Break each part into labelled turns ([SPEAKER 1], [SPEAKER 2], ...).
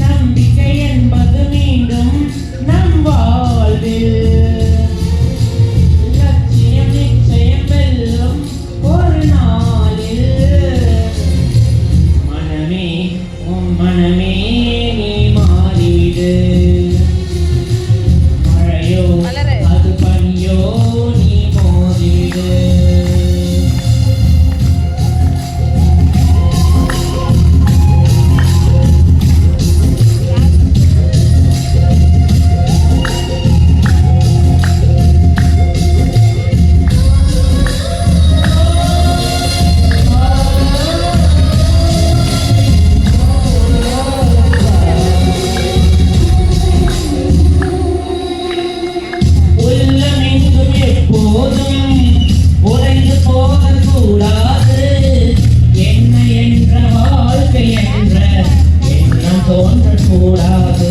[SPEAKER 1] நம்பிக்கை என்பது மீண்டும் நம் வாழ்வில் போதும் போகக்கூடாது என்ன என்ற வாழ்க்கை என்ற என்ன தோன்றக்கூடாது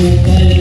[SPEAKER 1] Thank you.